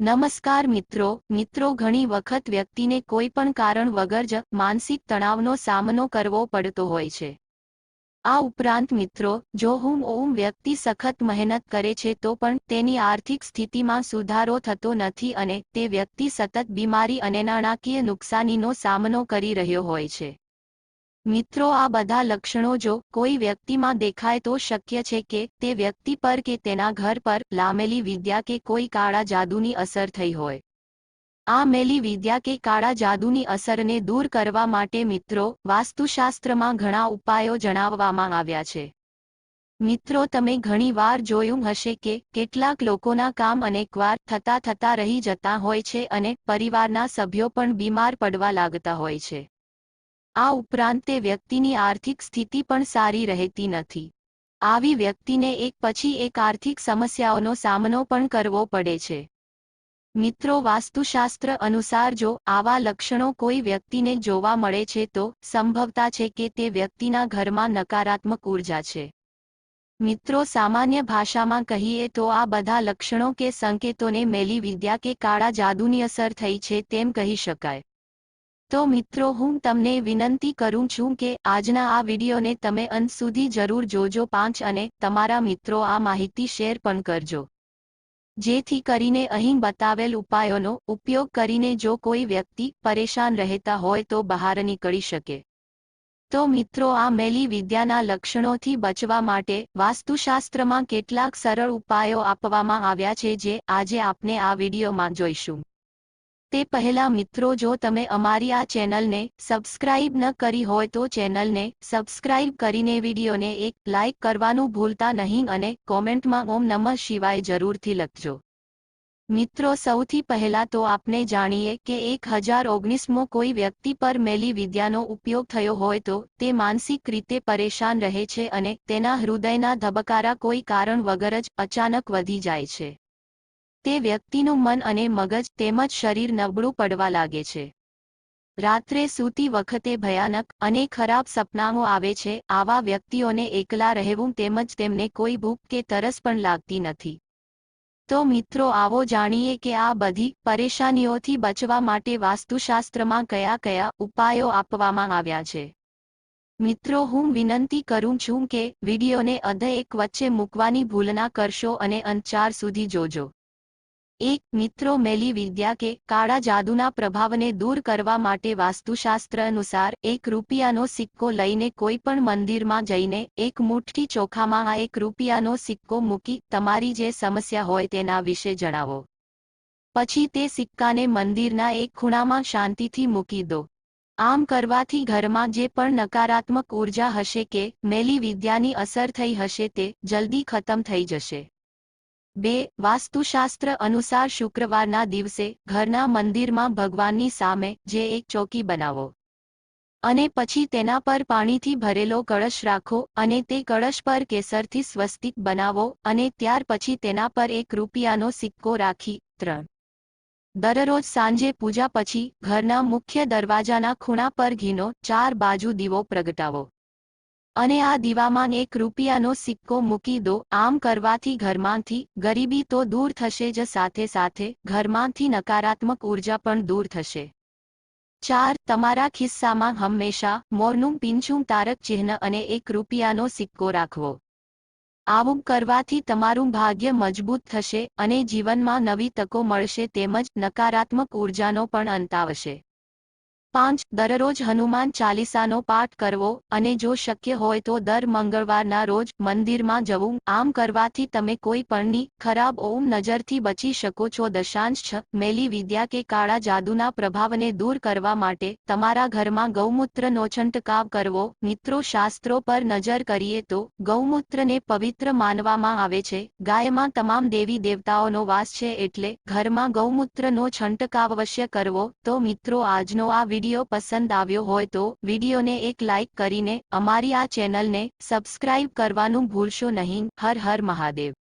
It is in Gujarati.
નમસ્કાર મિત્રો મિત્રો ઘણી વખત વ્યક્તિને કોઈ પણ કારણ વગર જ માનસિક તણાવનો સામનો કરવો પડતો હોય છે. આ ઉપરાંત મિત્રો, જો હું ઓમ વ્યક્તિ સખત મહેનત કરે છે તો પણ તેની આર્થિક સ્થિતિમાં સુધારો થતો નથી અને તે વ્યક્તિ સતત બીમારી અને નાણાકીય નુકસાનીનો સામનો કરી રહ્યો હોય છે. મિત્રો, આ બધા લક્ષણો જો કોઈ વ્યક્તિમાં દેખાય તો શક્ય છે કે તે વ્યક્તિ પર કે તેના ઘર પર લામેલી વિદ્યા કે કોઈ કાળા જાદુની અસર થઈ હોય. આ મેલી વિદ્યા કે કાળા જાદુની અસરને દૂર કરવા માટે મિત્રો, વાસ્તુશાસ્ત્રમાં ઘણા ઉપાયો જણાવવામાં આવ્યા છે. મિત્રો, તમે ઘણી વાર જોયું હશે કે કેટલાક લોકોના કામ અનેકવાર થતા થતા રહી જતા હોય છે અને પરિવારના સભ્યો પણ બીમાર પડવા લાગતા હોય છે. આ ઉપરાંત તે વ્યક્તિની આર્થિક સ્થિતિ પણ સારી રહેતી નથી. આવી વ્યક્તિને એક પછી એક આર્થિક સમસ્યાઓનો સામનો પણ કરવો પડે છે. મિત્રો, વાસ્તુશાસ્ત્ર અનુસાર જો આવા લક્ષણો કોઈ વ્યક્તિને જોવા મળે છે, તો સંભવતા છે કે તે વ્યક્તિના ઘરમાં નકારાત્મક ઊર્જા છે. મિત્રો, સામાન્ય ભાષામાં કહીએ તો આ બધા લક્ષણો કે સંકેતોને મેલી વિદ્યા કે કાળા જાદુની અસર થઈ છે, તેમ કહી શકાય. તો મિત્રો, હું તમને વિનંતી કરું છું કે આજના આ વિડીયોને તમે અંત સુધી જરૂર જોજો પાંચ અને તમારા મિત્રો આ માહિતી શેર પણ કરજો. જેથી કરીને અહીં બતાવેલ ઉપાયોનો ઉપયોગ કરીને જો કોઈ વ્યક્તિ પરેશાન રહેતા હોય તો બહાર નીકળી શકે. તો મિત્રો, આ મેલી વિદ્યાના લક્ષણોથી બચવા માટે વાસ્તુશાસ્ત્રમાં કેટલાક સરળ ઉપાયો આપવામાં આવ્યા છે જે આજે આપણે આ વિડીયોમાં જોઈશું. તે પહેલા મિત્રો, જો તમે અમારી આ ચેનલને સબસ્ક્રાઇબ ન કરી હોય તો ચેનલને સબસ્ક્રાઇબ કરીને વિડીયોને એક લાઇક કરવાનું ભૂલતા નહીં અને કોમેન્ટમાં ઓમ નમઃ શિવાય જરૂરથી લખજો. મિત્રો, સૌથી પહેલા તો આપને જાણીએ કે એક હજાર ઓગણીસમો કોઈ વ્યક્તિ પર મેલી વિદ્યાનો ઉપયોગ થયો હોય તો તે માનસિક રીતે પરેશાન રહે છે અને તેના હૃદયના ધબકારા કોઈ કારણ વગર જ અચાનક વધી જાય છે. તે વ્યક્તિનું મન અને મગજ તેમજ શરીર નબળું પડવા લાગે છે. રાત્રે સૂતી વખતે ભયાનક અને ખરાબ સપનાઓ આવે છે. આવા વ્યક્તિઓને એકલા રહેવું તેમજ તેમને કોઈ ભૂખ કે તરસ પણ લાગતી નથી. તો મિત્રો, આવો જાણીએ કે આ બધી પરેશાનીઓથી બચવા માટે વાસ્તુશાસ્ત્રમાં કયા કયા ઉપાયો આપવામાં આવ્યા છે. મિત્રો, હું વિનંતી કરું છું કે વિડીયોને અધ એક વચ્ચે મૂકવાની ભૂલ ના કરશો અને અંચાર સુધી જોજો. એક મિત્રો મેલી વિદ્યા કે કાળા જાદુના પ્રભાવને દૂર કરવા માટે વાસ્તુશાસ્ત્ર અનુસાર એક રૂપિયાનો સિક્કો લઈને કોઈ પણ મંદિરમાં જઈને એક મુઠ્ઠી ચોખામાં આ એક રૂપિયાનો સિક્કો મૂકી તમારી જે સમસ્યા હોય તેના વિશે જણાવો. પછી તે સિક્કાને મંદિરના એક ખૂણામાં શાંતિથી મૂકી દો. આમ કરવાથી ઘરમાં જે પણ નકારાત્મક ઊર્જા હશે કે મેલી વિદ્યાની અસર થઈ હશે તે જલ્દી ખતમ થઈ જશે. બે, વાસ્તુશાસ્ત્ર અનુસાર શુક્રવારના દિવસે ઘરના મંદિરમાં ભગવાનની સામે જે એક ચોકી બનાવો. અને પછી તેના પર પાણીથી ભરેલો કળશ રાખો અને તે કળશ પર કેસરથી સ્વસ્તિક બનાવો અને ત્યાર પછી તેના પર એક રૂપિયાનો સિક્કો રાખી ત્રણ. દરરોજ સાંજે પૂજા પછી ઘરના મુખ્ય દરવાજાના ખૂણા પર ઘીનો ચાર બાજુ દીવો પ્રગટાવો. અને આ દીવામાં એક રૂપિયાનો સિક્કો મૂકી દો. આમ કરવાથી ઘરમાંથી ગરીબી તો દૂર થશે જ, સાથે સાથે ઘરમાંથી નકારાત્મક ઊર્જા પણ દૂર થશે. ચાર, તમારા ખિસ્સામાં હંમેશા મોરનું પીંછું તારક ચિહ્ન અને એક રૂપિયાનો સિક્કો રાખવો. આવું કરવાથી તમારું ભાગ્ય મજબૂત થશે અને જીવનમાં નવી તકો મળશે, તેમજ નકારાત્મક ઉર્જાનો પણ અંત આવશે. પાંચ, દરરોજ હનુમાન ચાલીસાનો પાઠ કરવો અને જો શક્ય હોય તો દર મંગળવારના રોજ મંદિરમાં જવું. આમ કરવાથી તમે કોઈ પણની ખરાબ ઓમ નજરથી બચી શકો છો. દશાંશ છ, મેલી વિદ્યા કે કાળા જાદુના પ્રભાવને દૂર કરવા માટે તમારા ઘરમાં ગૌમૂત્રનો છંટકાવ કરવો. મિત્રો, શાસ્ત્રો પર નજર કરીએ તો ગૌમૂત્રને પવિત્ર માનવામાં આવે છે. ગાયમાં તમામ દેવી દેવતાઓનો વાસ છે એટલે ઘરમાં ગૌમૂત્રનો છંટકાવ અવશ્ય કરવો. તો મિત્રો, આજનો આ વીડિયો પસંદ આવ્યો હોય તો વિડીયોને એક લાઇક કરીને અમારી આ ચેનલને સબસ્ક્રાઇબ કરવાનું ભૂલશો નહીં. હર હર મહાદેવ.